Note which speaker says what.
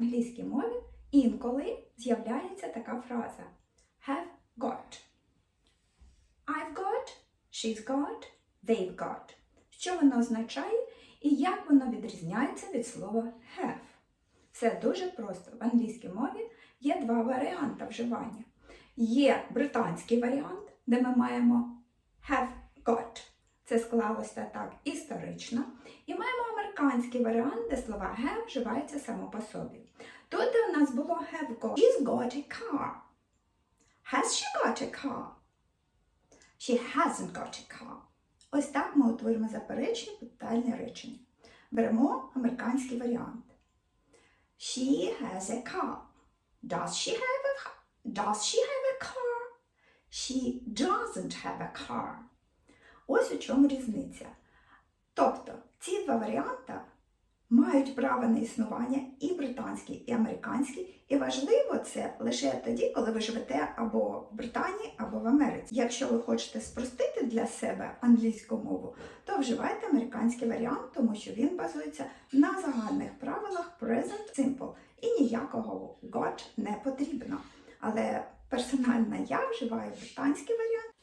Speaker 1: Англійській мові інколи з'являється така фраза have got. I've got, she's got, they've got. Що воно означає і як воно відрізняється від слова have? Все дуже просто. В англійській мові є два варіанти вживання. Є британський варіант, де ми маємо have got. Це склалося так історично. Американський варіант, де слова have вживаються само по собі. Тут у нас було have got. She's got a car. Has she got a car? She hasn't got a car. Ось так ми утворимо заперечення питальне речення. Беремо американський варіант. She has a car. Does she have a car? Does she have a car? She doesn't have a car. Ось у чому різниця. Тобто ці два варіанти мають право на існування і британський, і американський, і важливо це лише тоді, коли ви живете або в Британії, або в Америці. Якщо ви хочете спростити для себе англійську мову, то вживайте американський варіант, тому що він базується на загальних правилах present simple і ніякого got не потрібно. Але персонально я вживаю британський варіант.